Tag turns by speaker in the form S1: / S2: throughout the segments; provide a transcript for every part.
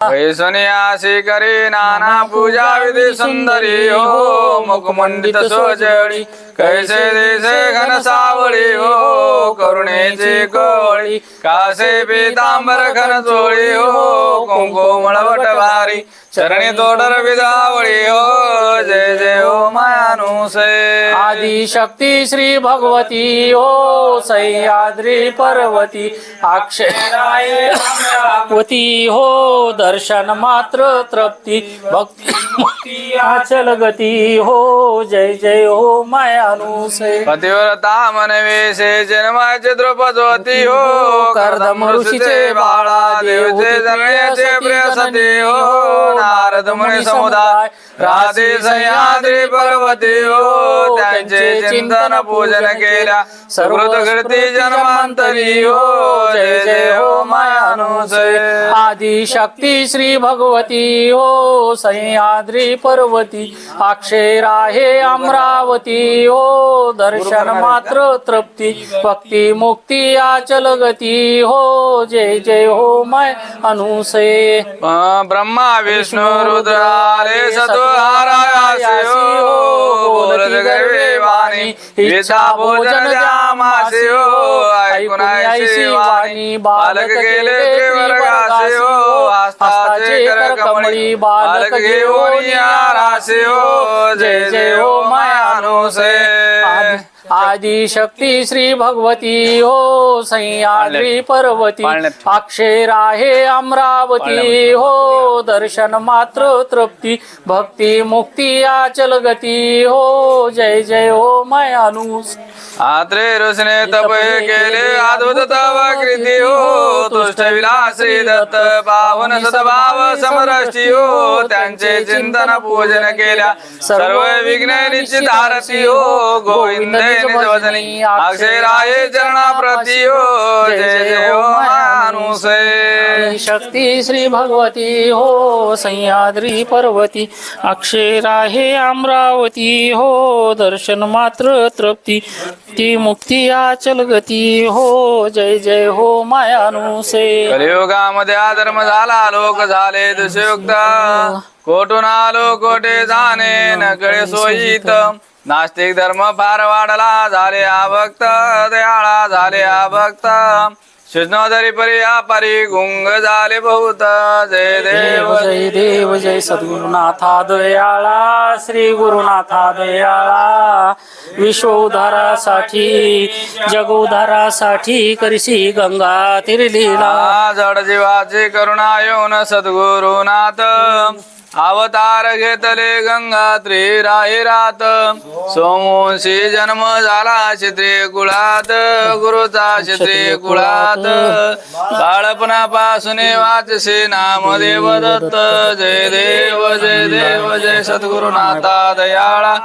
S1: वैसनियासी करी नाना पूजा विधी सुंदरी हो मुखमंडित सोजळी कैसे देसे घन सावळी हो करुणेची कोळी कासे पीतांबर घन चोळी हो कुंकुमळ वट भारी चरणी तोडर विधावळी हो जय जय हो मायानुसे
S2: आदि शक्ती श्री भगवती हो सह्याद्री पर्वती. अक्षरावती हो दर्शन मात्र तृप्ती. भक्ती अचल गती हो जय जय हो मायानुसे
S1: पतिव्रता मनवेशे जन्माचे द्रौपदवती हो.
S2: कर्दम ऋषीचे बाळा
S1: देवचे जन्याचे प्रियसती हो. नारद मुनी समुदाय राधे सह्याद्री पर्वती हो त्यांचे चिंतन पूजन केल्या सकृत घडती जन्मांतरी हो जय जय हो मायानुसय
S2: आदि शक्ती श्री भगवती हो सह्याद्री पर्वती अक्षरा हे अमरावती हो दर्शन मात्र तृप्ती भक्ती मुक्ती अचल गती हो जय जय हो माय अनुसे।
S1: ब्रह्मा विष्णू रुद्र आले सत्वहारायासी हो वाणी विचा भोजन जामासी हो ऐकून ऐशी वाणी बालक गेले वर्गासी हो आस्थाचे कर कमळी बालक घेऊन आरासी हो जय जय हो मायानुसे
S2: आदि शक्ती श्री भगवती हो सह्याद्री पर्वती. अक्षरा हे अमरावती हो दर्शन मात्र तृप्ती भक्ती मुक्ती अचल गती हो जय जय हो मायानुस
S1: आत्रे ऋषने तप हे केले अद्भुत तव कृती हो तुष्ट विलासी दत्त पावन सदभाव समरष्टी हो त्यांचे चिंतन पूजन केल्या सर्व विघ्न निश्चित आरती हो गोविंद निजवदनी अक्षराये चरणा प्रती हो जय जय हो मानुसे
S2: शक्ती श्री भगवती हो सह्याद्री पर्वती अक्षरा हे अमरावती हो दर्शन मात्र तृप्ती। ती मुक्ती आचल गती. हो जय जय हो मायानुसे
S1: कलियुगामध्ये अधर्म झाला लोक झाले दुष्युक्त कोठून आलो कोठे जाणे नकळे सोयीत. नास्तिक धर्म फार वाढला झाले आभक्त दयाळा झाले आभक्त शिष्णोदरी परी परी गुंग झाले बहुत. जय
S2: देव जय देव जय सद्गुरुनाथा दयाळा श्री गुरुनाथा दयाळा. विश्व उद्धारासाठी जग उद्धारासाठी करशी गंगा तिरलीला.
S1: जड जीवाची करुणा येऊन सद्गुरुनाथ. अवतार घेतले गंगा राहिरात सोमोशी जन्म झाला क्षत्रिय कुळात गुरुचा क्षत्रिय कुळात बाळपणापासून वाचसे नाम देव दत्त जय देव जय देव जय सद्गुरुनाथा दयाळा.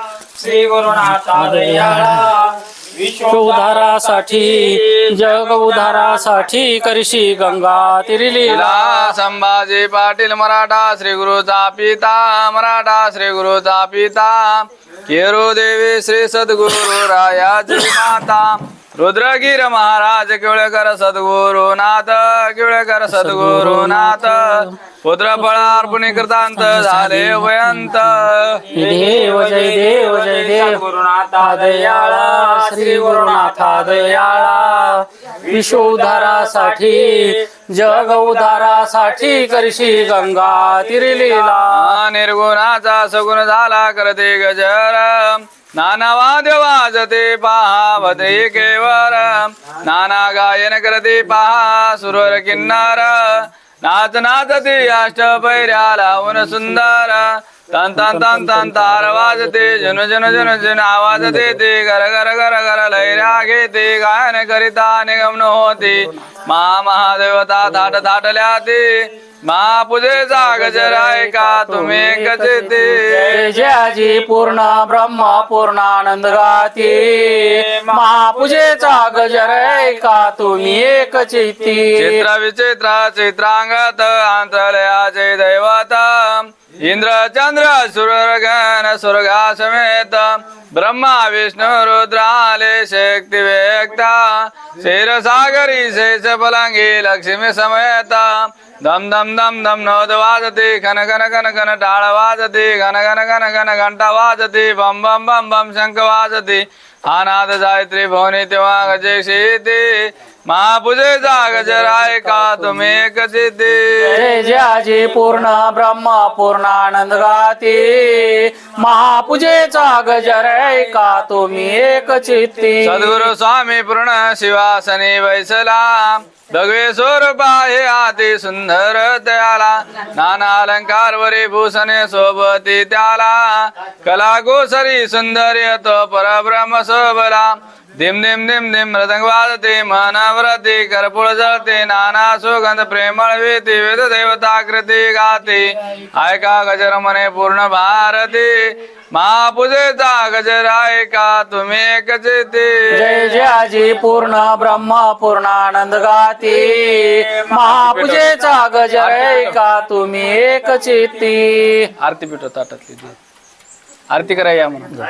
S2: श्री गुरुनाथा दयाळा. उद्धारासाठी जग उद्धारासाठी करशी गंगा तिरिलीला.
S1: संभाजी पाटील मराठा श्री गुरुचा पिता मराठा श्री गुरुचा पिता. केरू देवी श्री सद्गुरु रायाची माता. रुद्रगिर महाराज केवळेकर सद्गुरुनाथ केवळेकर सद्गुरुनाथ. पुत्र फळार्पणी कृतांत झाले वयंत
S2: देव जय देव जय देव. गुरुनाथा दयाळा श्री गुरुनाथा दयाळा. विश्व उद्धारासाठी जग उद्धारासाठी करशी गंगा तिरलीला.
S1: निर्गुणाचा सगुण झाला करते गजर. नाना वाद्य वाजते पहा वदे केवर नाना गायन करते पहा सुरवर किन्नार. नाच ते अष्ट पैऱ्या लावून सुंदर. तन तन तन तन तार वाजते जन जन जन जन आवाज देते घर घर घर घर लैरा घेते गायन करिता निगमन होते. महा महादेवता थाट थाटल्या ते. महापूजेचा गजर ऐका तुम्ही कसे ते
S2: जय जयाजी पूर्ण ब्रह्म पूर्णानंद गाते. महापूजेचा गजर ऐका तुम्ही एक चित्ती?
S1: चित्र विचित्र चित्रांगत आंतरयाचे दैवत. इंद्र चंद्र सुरगण सुरगा समेत ब्रह्मा विष्णू रुद्राले शक्ती व्यक्ता. क्षीरसागरी शेष पलंगी लक्ष्मी समेत. दम दम दम दम नोद वाजती खन खन खन खन टाळ वाजती घन घन घन घन घंटा वाजती बम बम बम बम शंख वाजती. हा नाद गायत्री भवनी तेव्हा गजे शेती महापूजेचा गजराय का तुम्ही एक चिती
S2: जय जयाजी पूर्ण ब्रह्म पूर्णानंद गाती. महापूजेचा गजर ऐका तुम्ही एक चित्ती.
S1: सद्गुरु स्वामी पूर्ण शिवासनी वैसला. भगवे स्वरूप आहे अति सुंदर त्याला नाना अलंकार वरी भूषणे सोबती त्याला. कला गोसरी सुंदर्य तो परब्रह्म सोबला दिम दिम दिम दिम मृदंग वाजते मनावरती कर्पूळ जळते नाना सुगंध प्रेमळ वेती वेद देवताकृती गाते. ऐका गजर मने पूर्ण भारती. महापूजेचा गजर ऐका तुम्ही एक चिती
S2: जय जयाजी पूर्ण ब्रह्म पूर्णानंद गाती. महापूजेचा गजर ऐका तुम्ही एक चित्ती
S1: आरती पिठो ताटातली. ती. आरती करा या म्हणून.